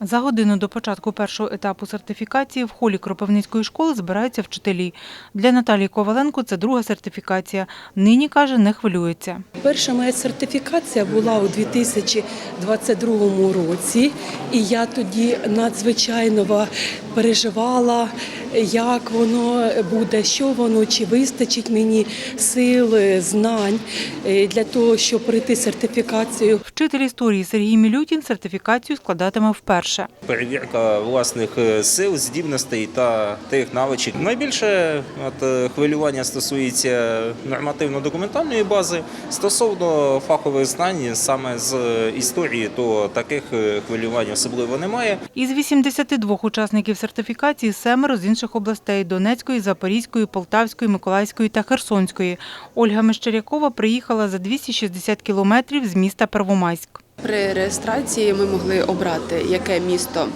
За годину до початку першого етапу сертифікації в холі Кропивницької школи збираються вчителі. Для Наталії Коваленко це друга сертифікація. Нині, каже, не хвилюється. Перша моя сертифікація була у 2022 році, і я тоді надзвичайно переживала, як воно буде, що воно, чи вистачить мені сил, е, знань е, для того, щоб пройти сертифікацію. Вчитель історії Сергій Мілютін сертифікацію складатиме вперше. Перевірка власних е, сил, здібностей та тих навичок. Найбільше от, хвилювання стосується нормативно-документальної бази. Стосовно фахових знань саме з історії, то таких хвилювань особливо немає. Із 82 учасників сертифікації семеро з інших областей – Донецької, Запорізької, Полтавської, Миколаївської та Херсонської. Ольга Мещерякова приїхала за 260 кілометрів з міста Первомайськ. При реєстрації ми могли обрати, яке місто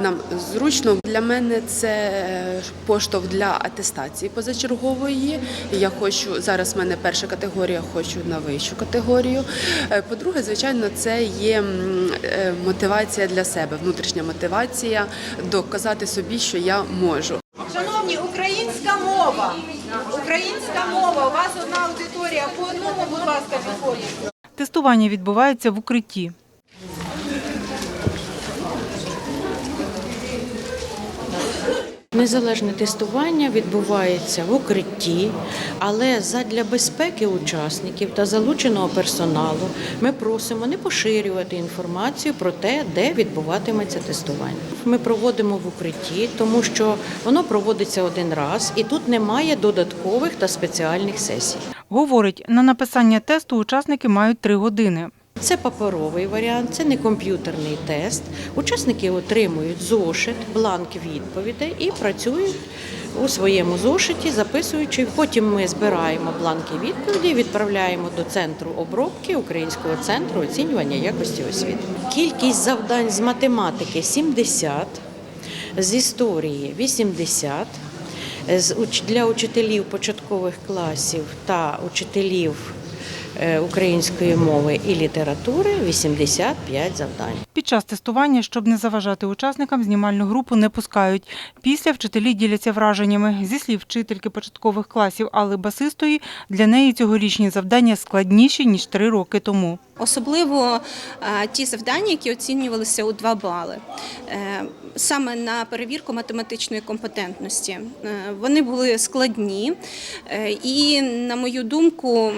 нам зручно. Для мене це е, поштовх для атестації позачергової. Я хочу зараз. в мене перша категорія, хочу на вищу категорію. Е, По-друге, звичайно, це є е, мотивація для себе, внутрішня мотивація доказати собі, що я можу. Українська мова. У вас одна аудиторія. По одному, будь ласка, підходіть. Тестування відбувається в укритті. Незалежне тестування відбувається в укритті, але задля безпеки учасників та залученого персоналу ми просимо не поширювати інформацію про те, де відбуватиметься тестування. Ми проводимо в укритті, тому що воно проводиться один раз, і тут немає додаткових та спеціальних сесій. Говорить, на написання тесту учасники мають три години. Це паперовий варіант, це не комп'ютерний тест. Учасники отримують зошит, бланк відповідей і працюють у своєму зошиті, записуючи. Потім ми збираємо бланки відповідей, відправляємо до центру обробки Українського центру оцінювання якості освіти. Кількість завдань з математики 70, з історії 80. Для учителів початкових класів та учителів української мови і літератури 85 завдань. Під час тестування, щоб не заважати учасникам, знімальну групу не пускають. Після вчителі діляться враженнями. Зі слів вчительки початкових класів Алли Басистої, для неї цьогорічні завдання складніші, ніж три роки тому. Особливо е, ті завдання, які оцінювалися у 2 бали. Е, Саме на перевірку математичної компетентності. Е, Вони були складні і, на мою думку,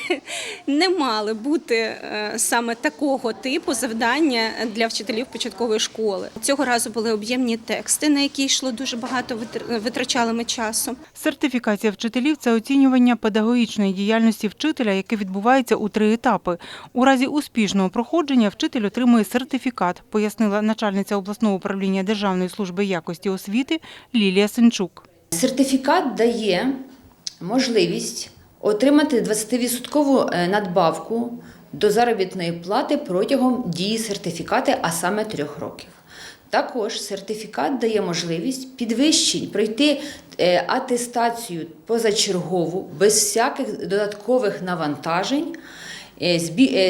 не мали бути саме такого типу завдання для вчителів початкової школи. Цього разу були об'ємні тексти, на які йшло дуже багато витрачали ми часу. Сертифікація вчителів це оцінювання педагогічної діяльності вчителя, яке відбувається у три етапи. У разі успішного проходження вчитель отримує сертифікат, пояснила начальниця обласного управління Державної служби якості освіти Лілія Сенчук. Сертифікат дає можливість отримати 20% е, надбавку до заробітної плати протягом дії сертифікати, а саме трьох років. Також сертифікат дає можливість підвищень пройти е, атестацію позачергову без всяких додаткових навантажень,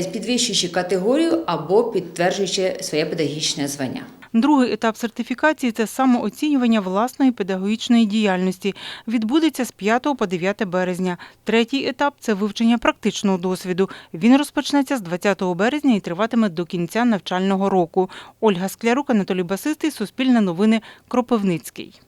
підвищуючи категорію або підтверджуючи своє педагогічне звання. Другий етап сертифікації це самооцінювання власної педагогічної діяльності. Відбудеться з 5 по 9 березня. Третій етап це вивчення практичного досвіду. Він розпочнеться з 20 березня і триватиме до кінця навчального року. Ольга Склярук, Анатолій Басистий, Суспільне новини, Кропивницький.